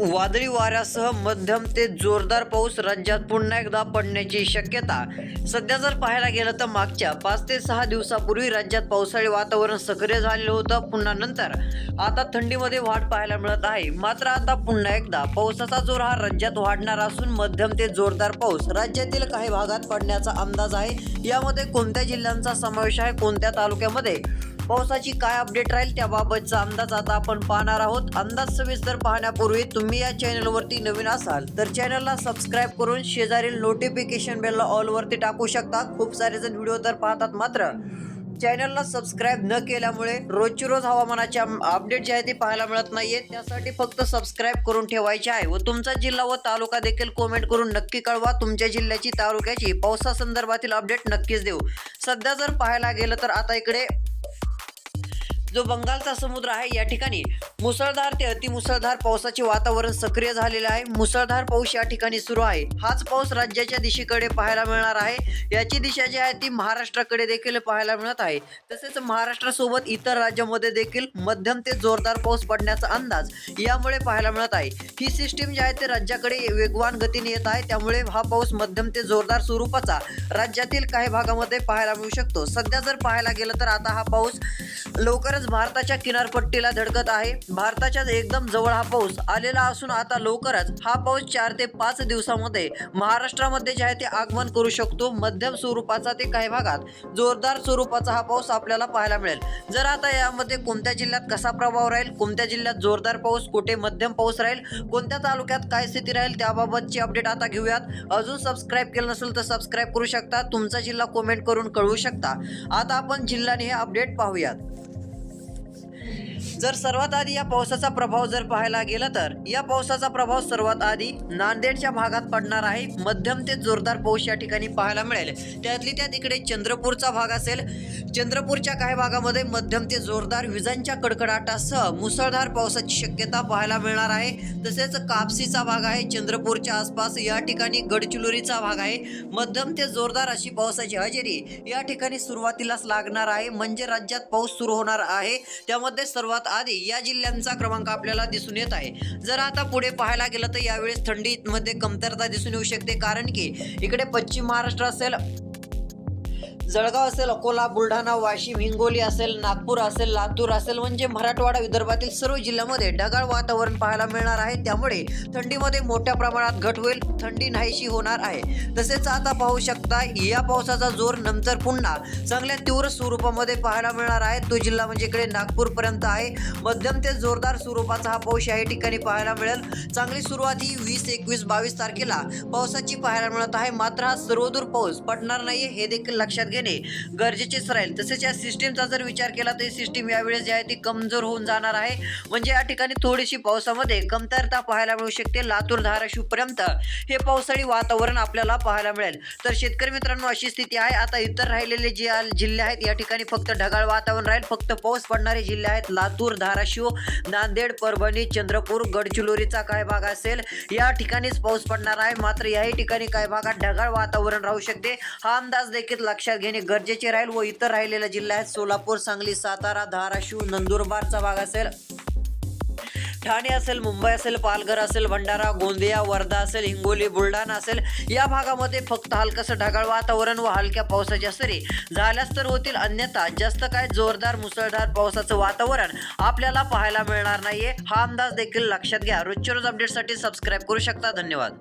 वादळी वाऱ्यासह मध्यम ते जोरदार पाऊस राज्यात पुन्हा एकदा पडण्याची शक्यता. सध्या जर पाहायला गेलं तर मागच्या पाच ते सहा दिवसापूर्वी राज्यात पावसाळी वातावरण सक्रिय झालेलं होतं. पुन्हा नंतर आता थंडीमध्ये वाढ पाहायला मिळत आहे. मात्र आता पुन्हा एकदा पावसाचा जोर हा राज्यात वाढणार असून मध्यम ते जोरदार पाऊस राज्यातील काही भागात पडण्याचा अंदाज आहे. यामध्ये कोणत्या जिल्ह्यांचा समावेश आहे? कोणत्या तालुक्यामध्ये? पावसाची काय अपडेट राहील त्याबाबतचा अंदाज आता आपण पाहणार आहोत. अंदाज सविस्तर पाहण्यापूर्वी तुम्ही या चॅनलवरती नवीन असाल तर चॅनलला सबस्क्राईब करून शेजारील नोटिफिकेशन बेलला ऑलवरती टाकू शकता. खूप सारे जण व्हिडिओ तर पाहतात मात्र चॅनलला सबस्क्राईब न केल्यामुळे रोजची रोज हवामानाच्या अपडेट जे आहे ते पाहायला मिळत नाहीये. त्यासाठी फक्त सबस्क्राईब करून ठेवायचे आहे व तुमचा जिल्हा व तालुका देखील कमेंट करून नक्की कळवा. तुमच्या जिल्ह्याची तालुक्याची पावसासंदर्भातील अपडेट नक्कीच देऊ. सध्या जर पाहायला गेलं तर आता इकडे जो बंगालचा समुद्र आहे या ठिकाणी मुसळधार ते अतिमुसळधार पावसाचे वातावरण सक्रिय झालेले आहे. मुसळधार पाऊस या ठिकाणी सुरू आहे. हाच पाऊस राज्याच्या दिशेकडे पाहायला मिळणार आहे. याची दिशा जी आहे ती महाराष्ट्राकडे देखील पाहायला मिळत आहे. तसेच महाराष्ट्रासोबत इतर राज्यामध्ये देखील मध्यम ते जोरदार पाऊस पडण्याचा अंदाज यामुळे पाहायला मिळत आहे. ही सिस्टीम जी आहे ते राज्याकडे वेगवान गतीने येत आहे. त्यामुळे हा पाऊस मध्यम ते जोरदार स्वरूपाचा राज्यातील काही भागामध्ये पाहायला मिळू शकतो. सध्या जर पाहायला गेलं तर आता हा पाऊस लवकरच भारताच्या किनारपट्टीला धडकत आहे. भारताच्या एकदम जवळ हा पाऊस आलेला असून आता लवकरच हा पाऊस चार ते पाच दिवसामध्ये महाराष्ट्रामध्ये जे आहे ते आगमन करू शकतो. मध्यम स्वरूपाचा ते काही भागात जोरदार स्वरूपाचा हा पाऊस आपल्याला पाहायला मिळेल. जर आता यामध्ये कोणत्या जिल्ह्यात कसा प्रभाव राहील? कोणत्या जिल्ह्यात जोरदार पाऊस? कुठे मध्यम पाऊस राहील? कोणत्या तालुक्यात काय स्थिती राहील? त्याबाबतची अपडेट आता घेऊयात. अजून सबस्क्राईब केलं नसेल तर सबस्क्राईब करू शकता. तुमचा जिल्हा कमेंट करून कळवू शकता. आता आपण जिल्ह्याने हे अपडेट पाहूयात. जर सर्वात आधी या पावसाचा प्रभाव जर पाहायला गेला तर या पावसाचा प्रभाव सर्वात आधी नांदेडच्या भागात पडणार आहे. मध्यम ते जोरदार पाऊस या ठिकाणी पाहायला मिळेल. त्यातली त्यात इकडे चंद्रपूरचा भाग असेल. चंद्रपूरच्या काही भागामध्ये मध्यम ते जोरदार विजांच्या कडकडाटासह मुसळधार पावसाची शक्यता पाहायला मिळणार आहे. तसेच कापसीचा भाग आहे चंद्रपूरच्या आसपास या ठिकाणी गडचिरोलीचा भाग आहे. मध्यम ते जोरदार अशी पावसाची हजेरी या ठिकाणी सुरुवातीलाच लागणार आहे. म्हणजे राज्यात पाऊस सुरू होणार आहे. त्यामध्ये सर्वात आधी या जिल्ह्यांचा क्रमांक आपल्याला दिसून येत आहे. जर आता पुढे पाहायला गेलं तर यावेळेस थंडीमध्ये कमतरता दिसून येऊ शकते. कारण की इकडे पश्चिम महाराष्ट्र असेल जळगाव असेल अकोला बुलढाणा वाशिम हिंगोली असेल नागपूर असेल लातूर असेल म्हणजे मराठवाडा विदर्भातील सर्व जिल्ह्यामध्ये ढगाळ वातावरण पाहायला मिळणार आहे. त्यामुळे थंडीमध्ये मोठ्या प्रमाणात घट होईल. थंडी नाहीशी होणार आहे. तसेच आता पाहू शकता या पावसाचा जोर नंतर पुन्हा चांगल्या तीव्र स्वरूपामध्ये पाहायला मिळणार आहे. तो जिल्हा म्हणजे इकडे नागपूरपर्यंत आहे. मध्यम ते जोरदार स्वरूपाचा हा पाऊस या ठिकाणी पाहायला मिळेल. चांगली सुरुवात ही वीस एकवीस बावीस तारखेला पावसाची पाहायला मिळत आहे. मात्र हा सर्वदूर पाऊस पडणार नाही हे देखील लक्षात घेणे गरजेचेच राहील. तसेच या सिस्टीमचा जर विचार केला तर सिस्टीम यावेळेस जी आहे ती कमजोर होऊन जाणार आहे. म्हणजे या ठिकाणी थोडीशी पावसामध्ये कमतरता पाहायला मिळू शकते. लातूर धाराशिव पर्यंत हे पावसाळी वातावरण आपल्याला पाहायला मिळेल. तर शेतकरी मित्रांनो अशी स्थिती आहे. आता इतर राहिलेले जे जिल्हे आहेत या ठिकाणी फक्त ढगाळ वातावरण राहील. फक्त पाऊस पडणारे जिल्हे आहेत लातूर धाराशिव नांदेड परभणी चंद्रपूर गडचिरोलीचा काय भाग असेल या ठिकाणीच पाऊस पडणार आहे. मात्र याही ठिकाणी काही भागात ढगाळ वातावरण राहू शकते. हा अंदाज देखील लक्षात घेणे गरजेचे राहील व इतर राहिलेल्या जिल्हे आहेत सोलापूर सांगली सातारा धाराशिव नंदुरबारचा भाग असेल. ठाणे असेल मुंबई असेल पालघर असेल भंडारा गोंदिया वर्धा असेल हिंगोली बुलढाणा असेल या भागामध्ये फक्त हलकसं ढगाळ वातावरण व हलक्या पावसाच्या सरी. झाल्यास तर होतील अन्यथा जास्त काय जोरदार मुसळधार पावसाचं वातावरण आपल्याला पाहायला मिळणार नाहीये. हा अंदाज देखील लक्षात घ्या. रोजच्या रोज अपडेटसाठी सबस्क्राईब करू शकता. धन्यवाद.